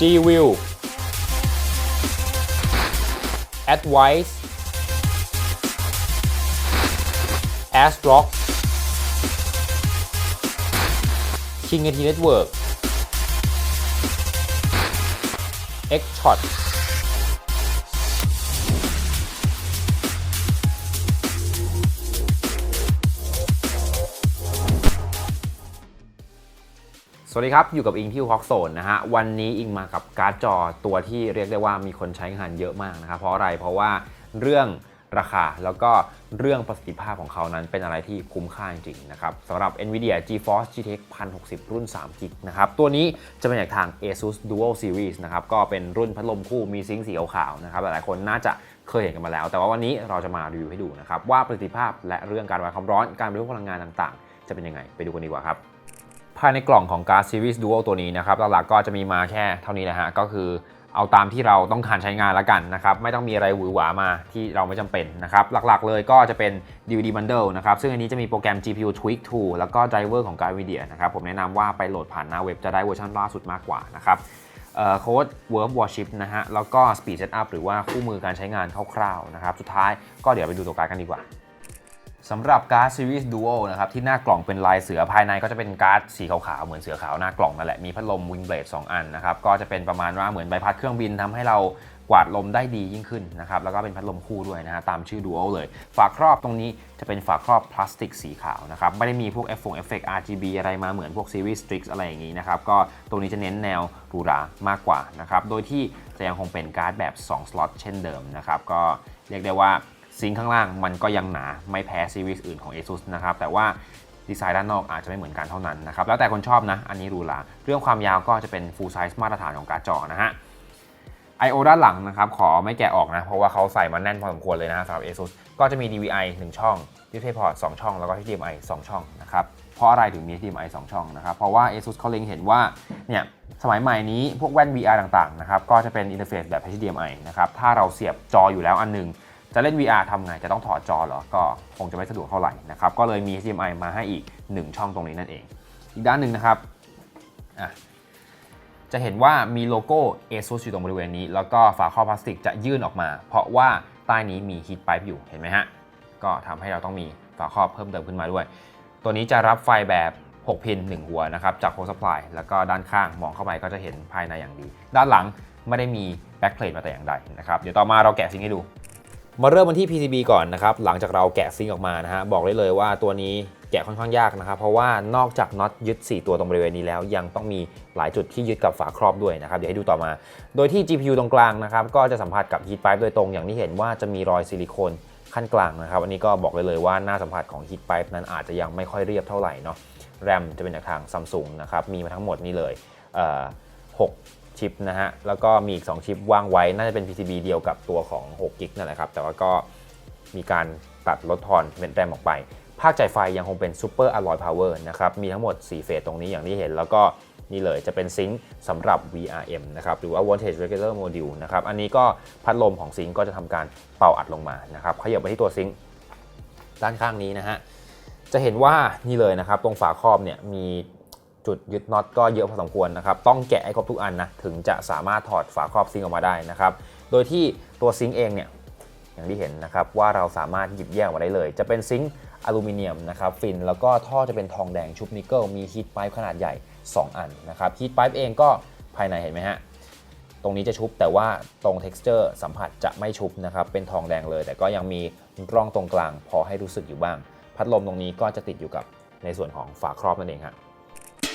G-View Advice ASRock King AT Network X สวัสดีครับ อยู่กับอิงที่ฮอกโซนนะฮะ วันนี้อิงมากับการ์ดจอตัวที่เรียกได้ว่ามีคนใช้งานเยอะมากนะครับ เพราะอะไร เพราะว่าเรื่องราคาแล้วก็เรื่องประสิทธิภาพของเขานั้นเป็นอะไรที่คุ้มค่าจริงๆนะครับสำหรับ NVIDIA GeForce GTX 1060 รุ่น3 g b นะครับ ตัวนี้จะเป็นจากทาง ASUS Dual Series นะครับ ก็เป็นรุ่นพัดลมคู่มีซิงค์สีขาวๆนะครับ หลายๆคนน่าจะเคยเห็นกันมาแล้ว แต่ว่าวันนี้เราจะมารีวิวให้ดูนะครับว่าประสิทธิภาพและเรื่องการระบายความร้อนการบริโภคพลังงานต่าง ๆ จะเป็นยังไงไปดูกันดีกว่าครับ ภายในกล่องของ Card Series Dual ตัวนี้นะครับหลักๆก็จะมีมาแค่เท่านี้แหละฮะก็คือเอาตามที่เราต้องการใช้งานแล้วกันนะครับ ไม่ต้องมีอะไรหวือหวามาที่เราไม่จำเป็นนะครับ หลักๆเลยก็จะเป็น DVD Bundle นะครับ ซึ่งอันนี้จะมีโปรแกรม GPU Tweak 2 แล้วก็ Driver ของ Card Nvidia นะครับ ผมแนะนำว่าไปโหลดผ่านหน้าเว็บจะได้เวอร์ชันล่าสุดมากกว่านะครับโค้ด Verb Worship นะฮะ แล้วก็ Speed Setup หรือว่าคู่มือการใช้งานคร่าวๆนะครับ สุดท้ายก็เดี๋ยวไปดูตัวการ์ดกันดีกว่า สำหรับการ์ด Series Dual นะครับที่หน้ากล่องเป็นลายเสือภายในก็จะเป็นการ์ดสีขาวๆ เหมือนเสือขาวหน้ากล่องนั่นแหละ มีพัดลม Wing Blade 2อันนะครับก็จะเป็นประมาณว่าเหมือนใบพัดเครื่องบินทำให้เรากวาดลมได้ดียิ่งขึ้นนะครับแล้วก็เป็นพัดลมคู่ด้วยนะฮะตามชื่อ Dual เลย ฝาครอบตรงนี้จะเป็นฝาครอบพลาสติกสีขาวนะครับไม่ได้มีพวกเอฟเอฟเฟกต์ RGB อะไรมาเหมือนพวก Series Strix อะไรอย่างนี้นะครับก็ตรงนี้จะเน้นแนวหรูหรามากกว่านะครับโดยที่จะยังคงเป็นการ์ดแบบ2สล็อตเช่นเดิมนะครับก็เรียกได้ว่า ซิงข้างล่างมันก็ยังหนาไม่แพ้ซีรีส์อื่นของ ASUS นะครับแต่ว่าดีไซน์ด้านนอกอาจจะไม่เหมือนกันเท่านั้นนะครับแล้วแต่คนชอบนะ อันนี้รูหราเรื่องความยาวก็จะเป็น full size มาตรฐานของการ์ดจอนะฮะ I/O ด้านหลังนะครับขอไม่แกะออกนะ เพราะว่าเขาใส่มาแน่นพอสมควรเลยนะสำหรับ ASUS ก็จะมี DVI 1 ช่อง DisplayPort 2 ช่อง แล้วก็ HDMI 2 ช่องนะครับเพราะอะไรถึงมี HDMI 2 ช่องนะครับเพราะว่า ASUS เขาเล็งเห็นว่าเนี่ยสมัยใหม่นี้พวกแว่น VR ต่างๆนะครับก็จะเป็นอินเทอร์เฟซแบบ HDMI นะครับถ้าเราเสียบจออยู่แล้วอันหนึง จะเล่น VR ทำไง จะต้องถอดจอเหรอ ก็คงจะไม่สะดวกเท่าไหร่นะครับ ก็เลยมี HDMI มาให้อีก 1 ช่องตรงนี้นั่นเอง อีกด้านหนึ่งนะครับ จะเห็นว่ามีโลโก้ ASUS อยู่ตรงบริเวณนี้ แล้วก็ฝาครอบพลาสติกจะยื่นออกมา เพราะว่าใต้นี้มี heat pipe อยู่ เห็นไหมฮะ ก็ทำให้เราต้องมีฝาครอบเพิ่มเติมขึ้นมาด้วย ตัวนี้จะรับไฟแบบ6พิน1 หัวนะครับจาก power supply แล้วก็ด้านข้างมองเข้าไปก็จะเห็นภายในอย่างดี ด้านหลังไม่ได้มี backplate มาแต่อย่างใดนะครับ เดี๋ยวต่อมาเราแกะซิงให้ดู มาเริ่มกันที่ PCB ก่อนนะครับ หลังจากเราแกะซิงออกมานะฮะ บอกได้เลยว่าตัวนี้แกะค่อนข้างยากนะครับ เพราะว่านอกจากน็อตยึด 4 ตัวตรงบริเวณนี้แล้ว ยังต้องมีหลายจุดที่ยึดกับฝาครอบด้วยนะครับ เดี๋ยวให้ดูต่อมา โดยที่ GPU ตรงกลางนะครับ ก็จะสัมผัสกับ heat pipe โดยตรงอย่างที่เห็นว่าจะมีรอยซิลิโคนขั้นกลางนะครับ อันนี้ก็บอกเลยเลยว่าหน้าสัมผัสของ heat pipe นั้นอาจจะยังไม่ค่อยเรียบเท่าไหร่เนาะ แรมจะเป็นจากทางซัมซุงนะครับ มีมาทั้งหมดนี่เลย6 ชิปนะฮะ แล้วก็มีอีก 2 ชิปว่างไว้ น่าจะเป็น PCB เดียวกับตัวของ6กิกนั่นแหละครับ แต่ว่าก็มีการตัดลดทอนเป็นแรมออกไป ภาคจ่ายไฟยังคงเป็น Super Alloy Power นะครับ มีทั้งหมด 4 เฟสตรงนี้อย่างที่เห็น แล้วก็นี่เลยจะเป็นซิงค์สำหรับ VRM นะครับ หรือว่า Voltage Regulator Module นะครับ อันนี้ก็พัดลมของซิงค์ก็จะทำการเป่าอัดลงมานะครับ ขยับไปที่ตัวซิงค์ด้านข้างนี้นะฮะ จะเห็นว่านี่เลยนะครับ ตรงฝาครอบเนี่ยมี จุดยึดน็อตก็เยอะพอสมควรนะครับ ต้องแกะให้ครบทุกอันนะ ถึงจะสามารถถอดฝาครอบซิงค์ออกมาได้นะครับ โดยที่ตัวซิงค์เองเนี่ย อย่างที่เห็นนะครับว่าเราสามารถหยิบแยกออกมาได้เลย จะเป็นซิงค์อลูมิเนียมนะครับฟิน แล้วก็ท่อจะเป็นทองแดงชุบนิกเกิล มีฮีทไพป์ขนาดใหญ่ 2 อันนะครับฮีทไพป์เองก็ภายในเห็นไหมฮะ ตรงนี้จะชุบแต่ว่าตรง texture สัมผัสจะไม่ชุบนะครับ เป็นทองแดงเลย แต่ก็ยังมีร่องตรงกลาง พอให้รู้สึกอยู่บ้าง พัดลมตรงนี้ก็จะติดอยู่กับในส่วนของฝาครอบนั่นเองฮะ ม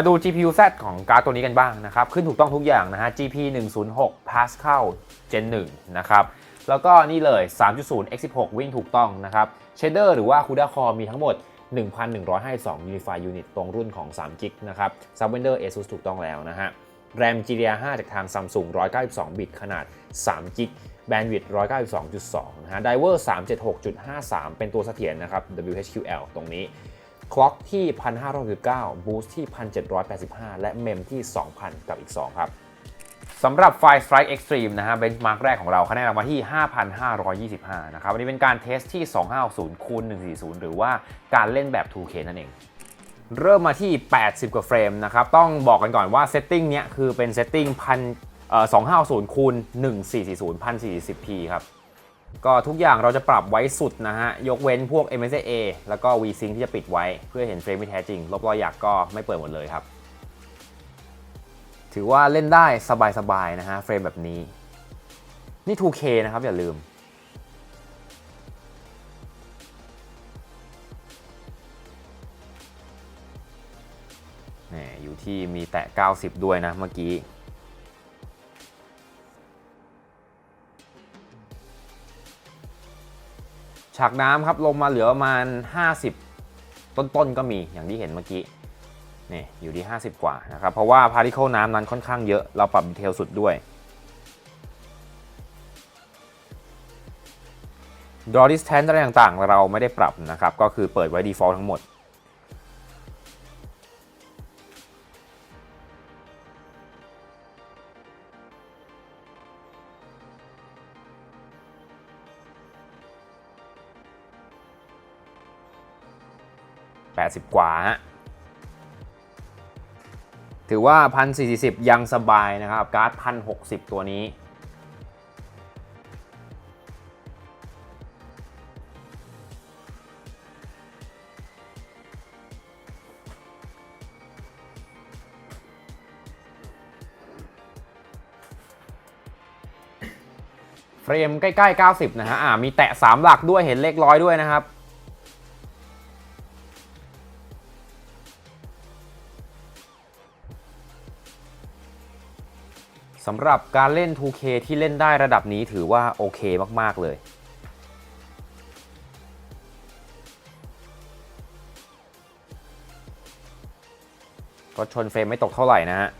าดู GPU Z ของการ์ดตัวนี้กันบ้างนะครับ ขึ้นถูกต้องทุกอย่างนะฮะ GP 106 Pascal Gen 1นะครับ แล้วก็นี่เลย 3.0 x16 วิ่งถูกต้องนะครับ Shader หรือว่า CUDA Core มีทั้งหมด 1,152 Unify Unit ตรงรุ่นของ3 g b นะครับ Subwender ASUS ถูกต้องแล้วนะฮะ RAM GDDR5 จากทาง Samsung 192 บิตขนาด3 g b Bandwidth 192.2 นะฮะ Diver 376.53 เป็นตัวเสถียรนะครับ WHQL ตรงนี้คล็อกที่ 1569บูสต์ที่ 1785 และเมมที่ 2000 กับอีก 2 ครับ สำหรับ Fire Strike Extreme นะฮะเบนช์มาร์กแรกของเราคะแนนออกมาที่ 5,525 นะครับอันนี้เป็นการเทสที่ 2560คูณ140 หรือว่าการเล่นแบบ 2K นั่นเอง เริ่มมาที่ 80 กว่าเฟรมนะครับ ต้องบอกกันก่อนว่าเซตติ้งเนี้ยคือเป็นเซตติ้งพันเอ่อ250คูณ1440 1040p ครับ ก็ทุกอย่างเราจะปรับไว้สุดนะฮะ ยกเว้นพวก MSA แล้วก็ VSync ที่จะปิดไว้เพื่อเห็นเฟรมที่แท้จริง ลบรอยหยักก็ไม่เปิดหมดเลยครับ ถือว่าเล่นได้สบายๆนะฮะเฟรมแบบนี้ นี่ 2K นะครับ อย่าลืมนี่อยู่ที่มีแตะ 90 ด้วยนะเมื่อกี้ฉากน้ำครับลงมาเหลือประมาณ 50 ต้นๆก็มีอย่างที่เห็นเมื่อกี้ นี่อยู่ที่ 50 กว่านะครับเพราะว่าพาริเคิลน้ำนั้นค่อนข้างเยอะเราปรับดีเทลสุดด้วย draw distance อะไรต่างๆ เราไม่ได้ปรับนะครับ ก็คือเปิดไว้ default ทั้งหมด 80 กว่าฮะ ถือว่า 1,040 ยังสบายนะครับ การ์ด 1,060 ตัวนี้ เฟรมใกล้ ๆ 90 นะฮะอ่ามีแตะ 3 หลักด้วยเห็นเลขร้อยด้วยนะครับ สำหรับการเล่น 2K ที่เล่นได้ระดับนี้ถือว่าโอเคมาก ๆ เลยก็ชนเฟรมไม่ตกเท่าไหร่นะฮะ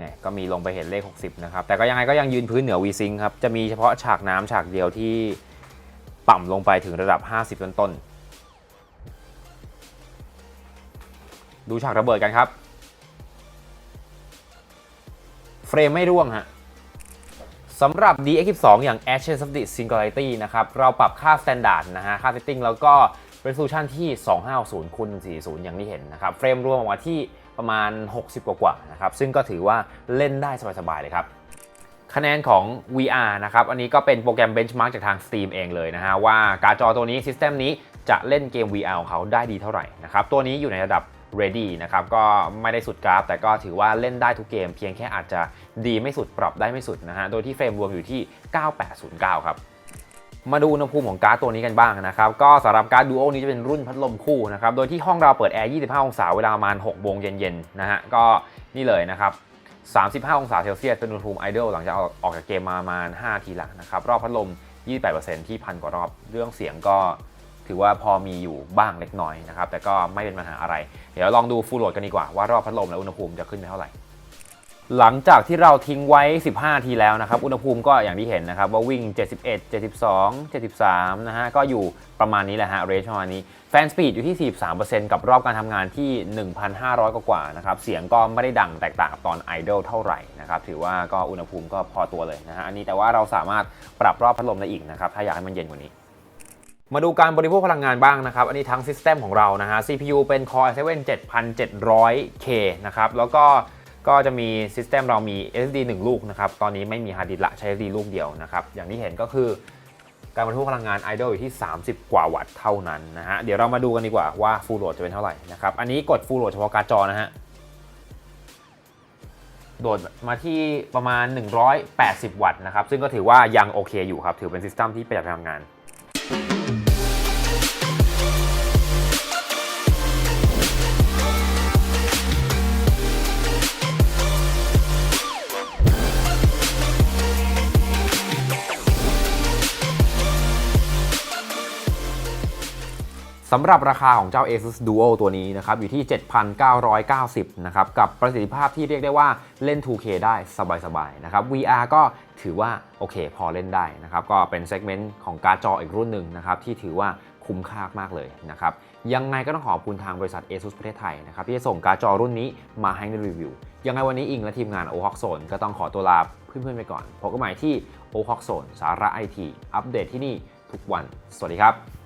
นี่ก็มีลงไปเห็นเลข 60 นะครับ แต่ก็ยังไงก็ยังยืนพื้นเหนือ V-Sync ครับ จะมีเฉพาะฉากน้ำฉากเดียวที่ต่ำลงไปถึงระดับ 50ต้นต้นๆ ดูฉากระเบิดกันครับ เฟรมไม่ร่วงฮะสำหรับ DX12 อย่าง Ashes of the Singularity นะครับ เราปรับค่า Standard นะฮะ ค่า Setting แล้วก็ Resolution ที่ 250คูณ140 อย่างที่เห็นนะครับ เฟรมรวมออกมาที่ ประมาณ 60 กว่าๆนะครับซึ่งก็ถือว่าเล่นได้สบายๆเลยครับคะแนนของ VR นะครับ อันนี้ก็เป็นโปรแกรม Benchmark จากทาง Steam เองเลยนะฮะ ว่าการ์ดจอตัวนี้ ซิสเต็มนี้จะเล่นเกม VR ของเขาได้ดีเท่าไหร่นะครับ ตัวนี้อยู่ในระดับ ready นะครับ ก็ไม่ได้สุดกราฟ แต่ก็ถือว่าเล่นได้ทุกเกม เพียงแค่อาจจะดีไม่สุดปรับได้ไม่สุดนะฮะ โดยที่เฟรมรวมอยู่ที่ 9809 ครับ มาดูอุณหภูมิของการ์ดตัวนี้กันบ้างนะครับ ก็สำหรับการ์ดดูโอนี้จะเป็นรุ่นพัดลมคู่นะครับ โดยที่ห้องเราเปิดแอร์ 25 องศาเวลาประมาณ6โมงเย็นๆนะฮะ ก็นี่เลยนะครับ 35 องศาเซลเซียสเป็นอุณหภูมิไอดอลหลังจากออกจากเกมมาประมาณ5ทีหลังนะครับ รอบพัดลม 28%ที่พันกว่ารอบ เรื่องเสียงก็ถือว่าพอมีอยู่บ้างเล็กน้อยนะครับ แต่ก็ไม่เป็นปัญหาอะไร เดี๋ยวลองดูฟูลโหลดกันดีกว่าว่ารอบพัดลมและอุณหภูมิจะขึ้นไปเท่าไหร่ หลังจากที่เราทิ้งไว้ 15 ทีแล้วนะครับ อุณหภูมิก็อย่างที่เห็นนะครับ ว่าวิ่ง 71 72 73 นะฮะ ก็อยู่ประมาณนี้แหละฮะ เรนจ์ประมาณนี้ แฟนสปีดอยู่ที่ 43%กับรอบการทำงานที่ 1,500 กว่าๆนะครับ เสียงก็ไม่ได้ดังแตกต่างกับตอนไอดอลเท่าไหร่นะครับ ถือว่าก็อุณหภูมิก็พอตัวเลยนะฮะ อันนี้แต่ว่าเราสามารถปรับรอบพัดลมได้อีกนะครับ ถ้าอยากให้มันเย็นกว่านี้มาดูการบริโภคพลังงานบ้างนะครับ อันนี้ทั้งซิสเต็มของเรานะฮะ CPU เป็น Core i7 7700K นะครับ แล้วก็ ก็จะมีซิสเต็มเรามี SSD 1 ลูกนะครับ ตอนนี้ไม่มีฮาร์ดดิสก์ละใช้ SSD ลูกเดียวนะครับ อย่างที่เห็นก็คือการบริโภคพลังงาน Idle อยู่ที่ 30 กว่าวัตต์เท่านั้นนะฮะ เดี๋ยวเรามาดูกันดีกว่าว่า Full Load จะเป็นเท่าไหร่นะครับ อันนี้กด Full Load เฉพาะการ์ดจอนะฮะ โดดมาที่ประมาณ 180 วัตต์นะครับ ซึ่งก็ถือว่ายังโอเคอยู่ครับ ถือเป็นซิสเต็มที่ประหยัดพลังงาน สำหรับราคาของเจ้า ASUS Duo ตัวนี้นะครับอยู่ที่ 7,990นะครับกับประสิทธิภาพที่เรียกได้ว่าเล่น 2K ได้สบายๆนะครับ VR ก็ถือว่าโอเคพอเล่นได้นะครับก็เป็นเซกเมนต์ของการ์ดจออีกรุ่นหนึ่งนะครับที่ถือว่าคุ้มค่ามากเลยนะครับยังไงก็ต้องขอบคุณทางบริษัท ASUS ประเทศไทยนะครับที่จะส่งการ์ดจอรุ่นนี้มาให้ในรีวิว ยังไงวันนี้อิงและทีมงาน o h o k Zone ก็ต้องขอตัวลาเพื่อนๆไปก่อนพบกันใหม่ที่ o h o k Zone สาระไอทีอัปเดตที่นี่ทุกวัน สวัสดีครับ